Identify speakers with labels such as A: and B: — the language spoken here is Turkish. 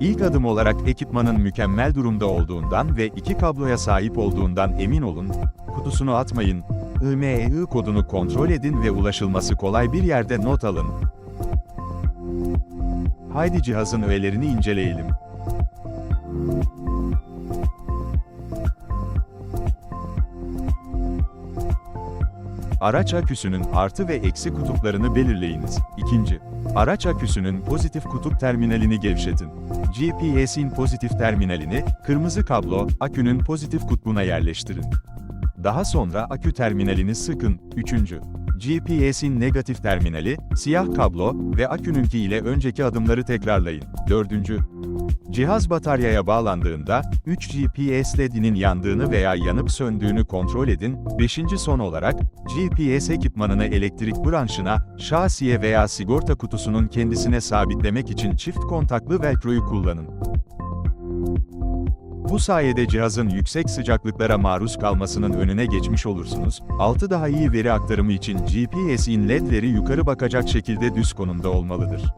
A: İlk adım olarak ekipmanın mükemmel durumda olduğundan ve iki kabloya sahip olduğundan emin olun, kutusunu atmayın, IMEI kodunu kontrol edin ve ulaşılması kolay bir yerde not alın. Haydi cihazın öğelerini inceleyelim. Araç aküsünün artı ve eksi kutuplarını belirleyiniz. İkinci, araç aküsünün pozitif kutup terminalini gevşetin. GPS'in pozitif terminalini, kırmızı kablo, akünün pozitif kutbuna yerleştirin. Daha sonra akü terminalini sıkın. Üçüncü, GPS'in negatif terminali, siyah kablo ve akününki ile önceki adımları tekrarlayın. Dördüncü, Cihaz bataryaya bağlandığında, 3 GPS LED'inin yandığını veya yanıp söndüğünü kontrol edin. 5. son olarak, GPS ekipmanını elektrik branşına, şasiye veya sigorta kutusunun kendisine sabitlemek için çift kontaklı velcro'yu kullanın. Bu sayede cihazın yüksek sıcaklıklara maruz kalmasının önüne geçmiş olursunuz. 6 daha iyi veri aktarımı için GPS'in LED'leri yukarı bakacak şekilde düz konumda olmalıdır.